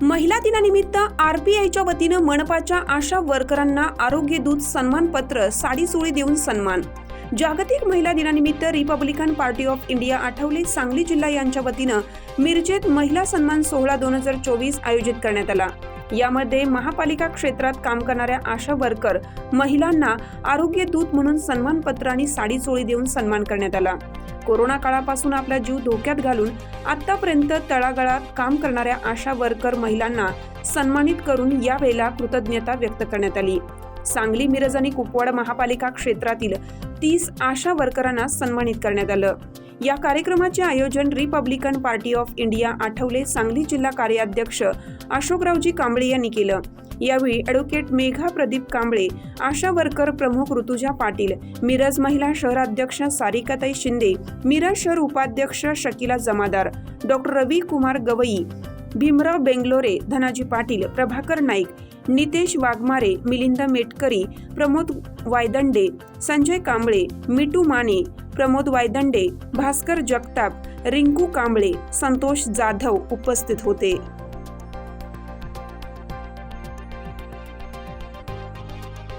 महिला दिनानिमित्त आरपीआयच्या वतीनं मनपाच्या आशा वर्करांना आरोग्य दूत सन्मानपत्र साडी सुळी देऊन सन्मान. जागतिक महिला दिनानिमित्त Republican Party of India Athawale Sangli जिल्हा यांच्या वतीनं मिरजेत महिला सन्मान सोहळा दोन हजार चोवीस आयोजित करण्यात आला. यामध्ये महापालिका क्षेत्रात काम करणाऱ्या आशा वर्कर महिलांना आरोग्य दूत म्हणून सन्मानपत्र आणि साडी चोळी देऊन सन्मान करण्यात आला. कोरोना काळापासून आपला जीव धोक्यात घालून आतापर्यंत तळागाळात काम करणाऱ्या आशा वर्कर महिलांना सन्मानित करून यावेळेला कृतज्ञता व्यक्त करण्यात आली. सांगली मिरज आणि कुपवाड महापालिका क्षेत्रातील तीस आशा वर्करांना सन्मानित करण्यात आलं. या कार्यक्रमाचे आयोजन Republican Party of India Athawale Sangli जिल्हा कार्याध्यक्ष अशोकरावजी कांबळे यांनी केलं. यावेळी ॲडव्होकेट मेघा प्रदीप कांबळे आशा वर्कर प्रमुख ऋतुजा पाटील मिरज महिला शहराध्यक्ष सारिकाताई शिंदे मिरज शहर उपाध्यक्ष शकिला जमादार डॉक्टर रवी कुमार गवई भीमराव बेंगलोरे धनाजी पाटील प्रभाकर नाईक नितेश वाघमारे मिलिंद मेटकरी प्रमोद वायदंडे संजय कांबळे मिटू माने प्रमोद वायदंडे भास्कर जगताप रिंकू कांबळे संतोष जाधव उपस्थित होते.